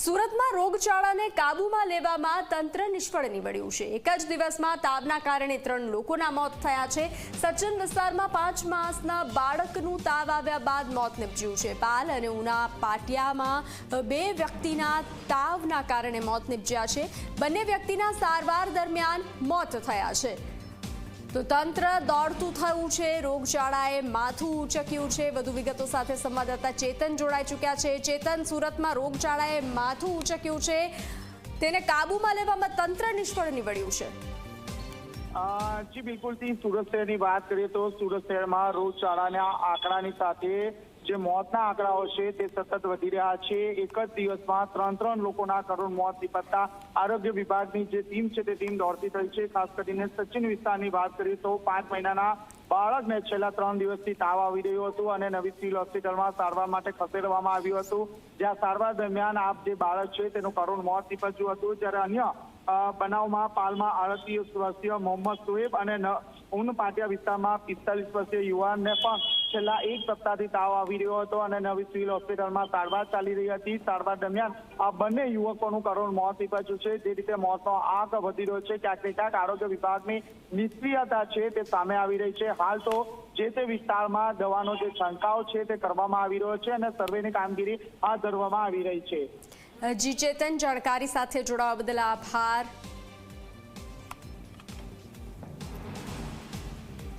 સુરતમાં રોગચાળાને કાબૂમાં લેવામાં તંત્ર નિષ્ફળ નીવડ્યું છે. એક જ દિવસમાં તાવના કારણે ત્રણ લોકોના મોત થયા છે. સચિન વિસ્તારમાં પાંચ માસના બાળકનું તાવ આવ્યા બાદ મોત નીપજ્યું છે. પાલ અને ઉના પાટિયામાં બે વ્યક્તિના તાવના કારણે મોત નીપજ્યા છે. બંને વ્યક્તિના સારવાર દરમિયાન મોત થયા છે. તો તંત્ર દોડતું થયું છે, રોગચાળાએ માથું ઉચક્યું છે. વધુ વિગતો સાથે સંવાદદાતા ચેતન જોડાઈ ચૂક્યા છે. ચેતન, સુરતમાં રોગચાળાએ માથું ઉચક્યું છે. તેને કાબૂમાં લેવામાં તંત્ર નિષ્ફળ નીવડ્યું છે. જી બિલકુલથી સુરત શહેરની વાત કરીએ તો સુરત શહેરમાં રોગચાળાના આંકડાની સાથે જે મોતના આંકડાઓ છે તે સતત વધી રહ્યા છે. એક જ દિવસમાં ત્રણ ત્રણ લોકોના કરોડ મોત નિપજતા આરોગ્ય વિભાગની જે ટીમ છે તે ટીમ દોડતી થઈ છે. ખાસ કરીને સચિન વિસ્તારની વાત કરીએ તો પાંચ મહિનાના બાળકને છેલ્લા ત્રણ દિવસથી તાવ આવી રહ્યો હતું અને નવી સિવિલ હોસ્પિટલમાં સારવાર માટે ખસેડવામાં આવ્યું હતું. જ્યાં સારવાર દરમિયાન આપ જે બાળક છે તેનું કરોડ મોત નિપજ્યું હતું. જ્યારે અન્ય બનાવમાં પાલમાં આડત્રીસ વર્ષીય મોહમ્મદ સુએબ અને ન- ઊન પાટિયા વિસ્તારમાં પિસ્તાલીસ વર્ષીય યુવાનને પણ છેલ્લા એક સપ્તાહથી તાવ આવી રહ્યો હતો અને નવી સિવિલ હોસ્પિટલમાં સારવાર ચાલી રહી હતી. સારવાર દરમિયાન આ બંને યુવકોનું કરોડ મોત નીપજ્યું છે. જે રીતે મોતનો આંક વધી રહ્યો છે, ક્યાંક ક્યાંક આરોગ્ય વિભાગની નિષ્ક્રિયતા છે તે સામે આવી રહી છે. હાલ તો જે તે વિસ્તારમાં દવાનો જે છંટકાવ છે તે કરવામાં આવી રહ્યો છે અને સર્વેની કામગીરી હાથ ધરવામાં આવી રહી છે. જી ચેતન જાણકારી સાથે જોડાવા બદલ આભાર.